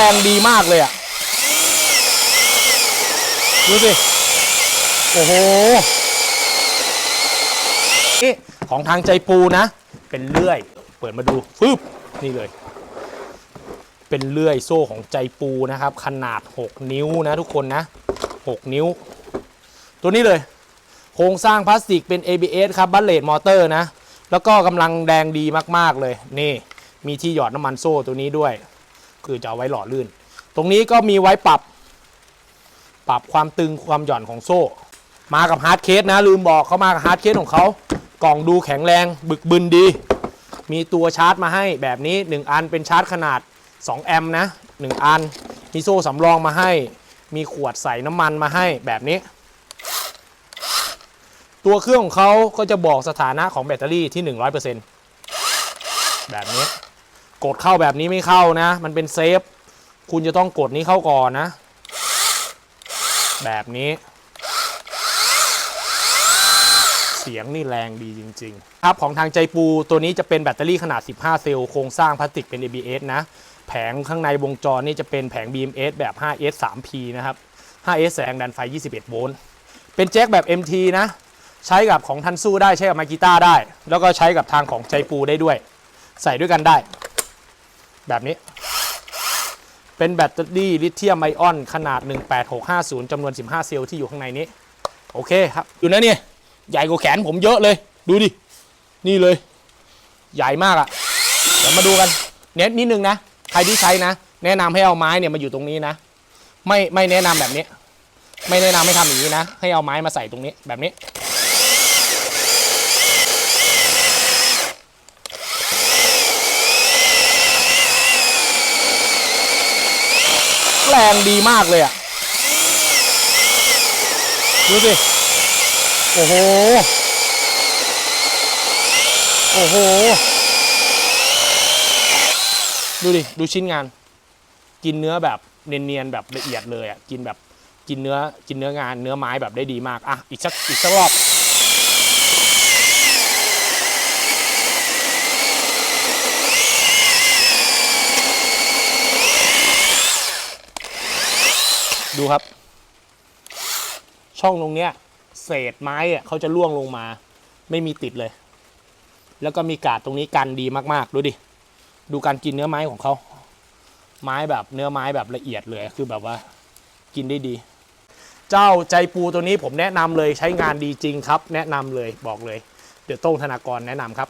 รงดีมากเลยอะดูสิ โอ้โหนี่ของทางใจปูนะ เป็นเลื่อย เปิดมาดูฟึบนี่เลย เป็นเลื่อยโซ่ของใจปูนะครับ ขนาด 6 นิ้วนะทุกคนนะ 6 นิ้ว ตัวนี้เลย โครงสร้างพลาสติกเป็น ABS ครับบัลเลตมอเตอร์นะ แล้วก็กำลังแดงดีมากๆเลย นี่ มีที่หยอดน้ำมันโซ่ตัวนี้ด้วย คือจะเอาไว้หล่อลื่น ตรงนี้ก็มีไว้ปรับ ปรับความตึงความหย่อนของโซ่ มากับฮาร์ดเคสนะลืมบอกเขามากับฮาร์ดเคสของเขากล่องดูแข็งแรงบึกบึนดี มีตัวชาร์จมาให้แบบนี้ 1 อันเป็นชาร์จขนาด 2 แอมป์นะ 1 อัน มีโซ่สำรองมาให้ มีขวดใส่น้ำมันมาให้แบบนี้ ตัวเครื่องของเขาก็จะบอกสถานะของแบตเตอรี่ที่ 100%แบบนี้ กดเข้าแบบนี้ไม่เข้านะ มันเป็นเซฟ คุณจะต้องกดนี้เข้าก่อนนะ แบบนี้ เสียงนี่แรงดีจริง ๆ ครับของทางใจปูตัวนี้จะเป็นแบตเตอรี่ขนาด 15 เซลล์โครงสร้างพลาสติกเป็น ABS นะ แผงข้างในวงจรนี่จะเป็นแผง BMS แบบ 5S 3P นะครับ 5S แสงดันไฟ 21 โวลต์ เป็นแจ็คแบบ MT นะ ใช้กับของทันสู้ได้ ใช้กับมากีต้าได้ แล้วก็ใช้กับทางของใจปูได้ด้วย ใส่ด้วยกันได้ แบบนี้ เป็นแบตเตอรี่ลิเธียมไอออนขนาด 18650จำนวน 15 เซลล์ที่อยู่ข้างในนี้ โอเคครับ อยู่นะเนี่ย ใหญ่กว่าแขนผมเยอะเลย ดูดิ นี่เลย ใหญ่มากอะ่ะ เดี๋ยวมาดูกันเน็ตนิดนึงนะ ใครที่ใช้นะ แนะนำให้เอาไม้เนี่ยมาอยู่ตรงนี้นะ ไม่ไม่แนะนำแบบนี้ ไม่แนะนำให้ทำอย่างนี้นะ ให้เอาไม้มาใส่ตรงนี้แบบนี้ รงดีมากเลยอะดูสิ โอ้โห โอ้โห ดูดิ ดูชิ้นงาน กินเนื้อแบบเนียนๆแบบละเอียดเลยอะกินแบบกินเนื้อกินเนื้องานเนื้อไม้แบบได้ดีมาก อะ อีกสักอีกสักรอบ ดูครับ ช่องตรงเนี้ย เศษไม้อะเขาจะล่วงลงมา ไม่มีติดเลย แล้วก็มีกาดตรงนี้กันดีมากๆ ดูดิ ดูการกินเนื้อไม้ของเขา ไม้แบบเนื้อไม้แบบละเอียดเลย คือแบบว่า กินได้ดี เจ้าใจปูตัวนี้ผมแนะนำเลยใช้งานดีจริงครับ แนะนำเลยบอกเลย เดี๋ยวโต้งธนากรแนะนำครับ